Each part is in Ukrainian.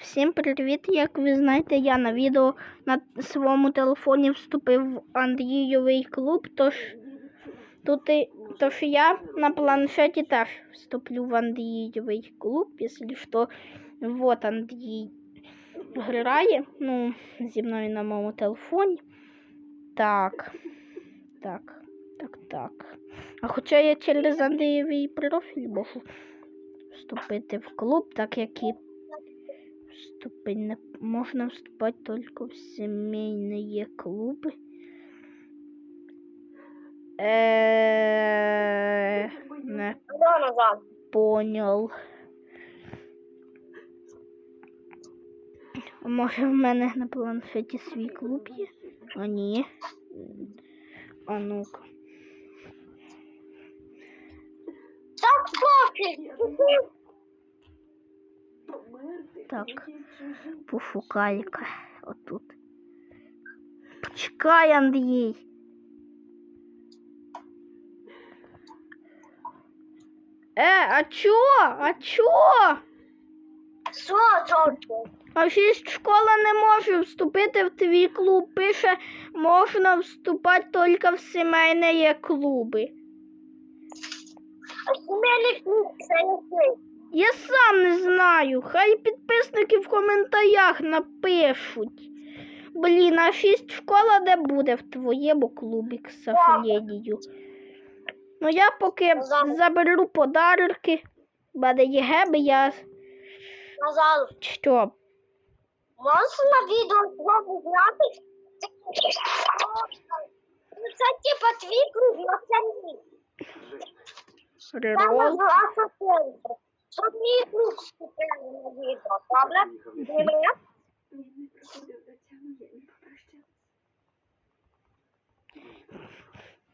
Всім привіт! Як ви знаєте, я на відео на своєму телефоні вступив в Андрійовий клуб, тож тут і, тож я на планшеті теж вступлю в Андрійовий клуб, якщо що. Вот Андрій грає, ну, зі мною на моєму телефоні. Так. Так, так, так. А хоча я через Андрієвий профіль можу вступити в клуб, так як і вступити не можна вступати тільки в сімейні клуби. Е, понял. Може в мене на планшеті свій клуб є? А ні. А ну-ка. Так, пофіг. Так. Пошукай-ка отут. Почекай, Андрій. Е, а чо? А чо? Що, Джорджо? А шість школа не може вступити в твій клуб. Пише, можна вступати тільки в сімейні клуби. А сімейний клуб це який? Я сам не знаю. Хай підписники в коментарях напишуть. Блін, а шість школа де буде в твоєму клубі, к сожалению. Ну я поки Назад. заберу подарки. Мене є геби, я Назад. що? Можна на відео знову? Ну, Це типа твій клуб, а це мій. Рерол. називається вступив на відео? Для мене?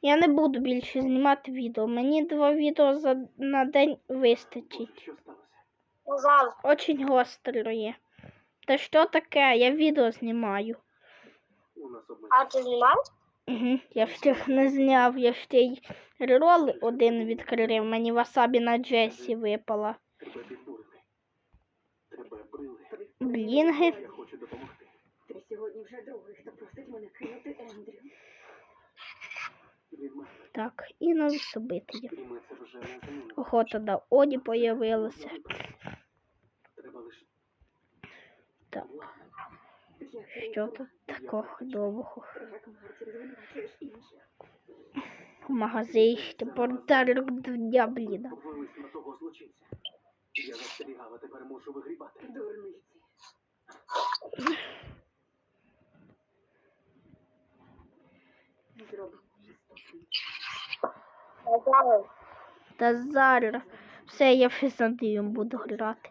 Я не буду більше знімати відео. Мені два відео за на день вистачить. Очень гостро є. Та що таке? Я відео знімаю. А ти знімаєш? Угу. Я ще не зняв, я ще й рерол один відкрив. Мені васабі на Джесі випала. Блінги. Ти сьогодні вже другий, хто просить мене кинути Ендрю. Так, і вже не змінимо. Охота до Оді появилася. Так, що тут такого інших. В магазині ще дня, злочинця. Я застерігала, тепер мушу вигрібати. Дурниці. Та зараз все, я вже з буду грати.